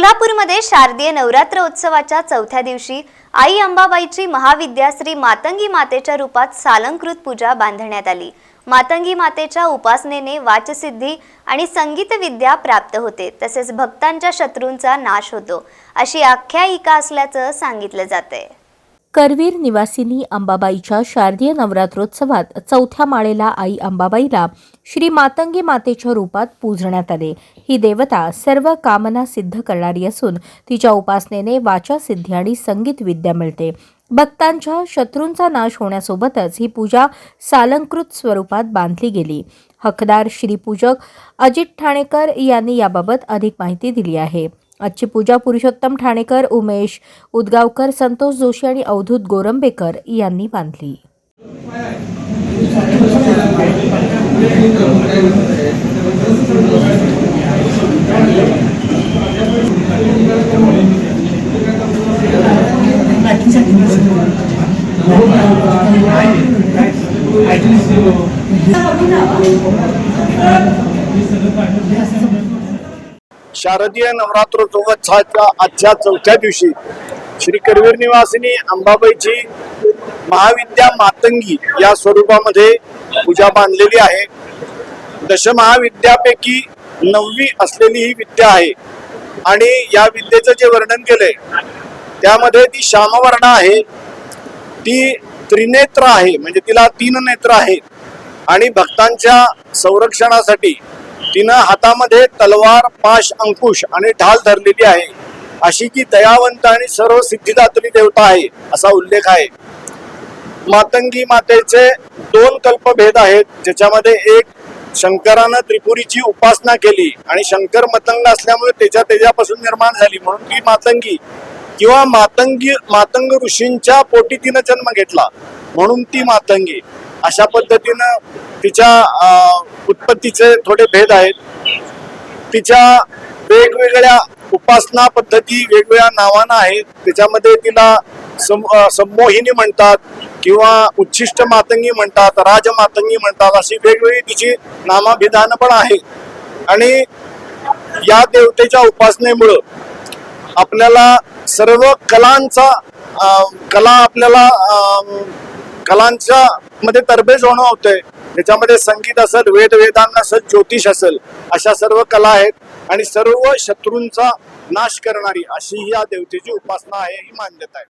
कोल्हापूरमध्ये शारदीय नवरात्र उत्सवाच्या चौथ्या दिवशी आई अंबाबाईची महाविद्या श्री मातंगी मातेच्या रूपात सालंकृत पूजा बांधण्यात आली. मातंगी मातेच्या उपासनेने वाचसिद्धी आणि संगीत विद्या प्राप्त होते. तसेच भक्तांच्या शत्रूंचा नाश होतो. अशी आख्यायिका असल्याचं सांगितलं जातंय. करवीर निवासिनी अंबाबाईच्या शारदीय नवरात्रोत्सवात चौथ्या माळेला आई अंबाबाईला श्री मातंगी मातेच्या रूपात पूजण्यात आले. ही देवता सर्व कामना सिद्ध करणारी असून तिच्या उपासनेने वाचा सिद्धी आणि संगीत विद्या मिळते. भक्तांच्या शत्रूंचा नाश होण्यासोबतच ही पूजा सालंकृत स्वरूपात बांधली गेली. हकदार श्रीपूजक अजित ठाणेकर यांनी याबाबत अधिक माहिती दिली आहे. आजची पूजा पुरुषोत्तम ठाणेकर उमेश उदगावकर संतोष जोशी आणि अवधूत गोरंबेकर यांनी बांधली. शारदीय नवरात्रोत्सवाच्या आजच्या चौथ्या दिवशी श्री करवीर निवासिनी अंबाबाईची महाविद्या मातंगी या स्वरूपामध्ये पूजा बांधलेली आहे. दशमहाविद्यापैकी नववी असलेली ही विद्या आहे. आणि या विद्येचं जे वर्णन केलंय त्यामध्ये ती श्यामवर्ण आहे ती त्रिनेत्र आहे म्हणजे तिला तीन नेत्र आहेत. आणि भक्तांच्या संरक्षणासाठी तिनं हातामध्ये तलवार पाश अंकुश आणि ढाल धरलेली आहे. अशी की दयावंत आणि सर्व सिद्धिदात्री देवता आहे असा उल्लेख आहे. मातंगी मातेचे दोन कल्पभेद आहेत ज्याच्यामध्ये एक शंकरानं त्रिपुरीची उपासना केली आणि शंकर मतंग असल्यामुळे त्याच्या तेजापासून निर्माण झाली. म्हणून ती मातंगी किंवा मातंगी मातंग ऋषींच्या पोटी तिनं जन्म घेतला. म्हणून ती मातंगी. अशा पद्धतीनं तिच्या उत्पत्तीचे थोडे भेद आहेत. तिच्या वेगवेगळ्या उपासना पद्धती वेगवेगळ्या नावानं आहेत. त्याच्यामध्ये तिला सम संमोहिनी म्हणतात किंवा उच्छिष्ट मातंगी म्हणतात राजमातंगी म्हणतात अशी वेगवेगळी तिची नामाभिधानं पण आहेत. आणि या देवतेच्या उपासनेमुळं आपल्याला सर्व कलांचा कला आपल्याला कलांच्या मध्ये तरबेज होणं होतंय. त्याच्यामध्ये संगीत असेल वेद वेदांत असेल ज्योतिष असेल अशा सर्व कला आहेत. आणि सर्व शत्रूंचा नाश करणारी अशी ही या देवतेची उपासना आहे ही मान्यता आहे.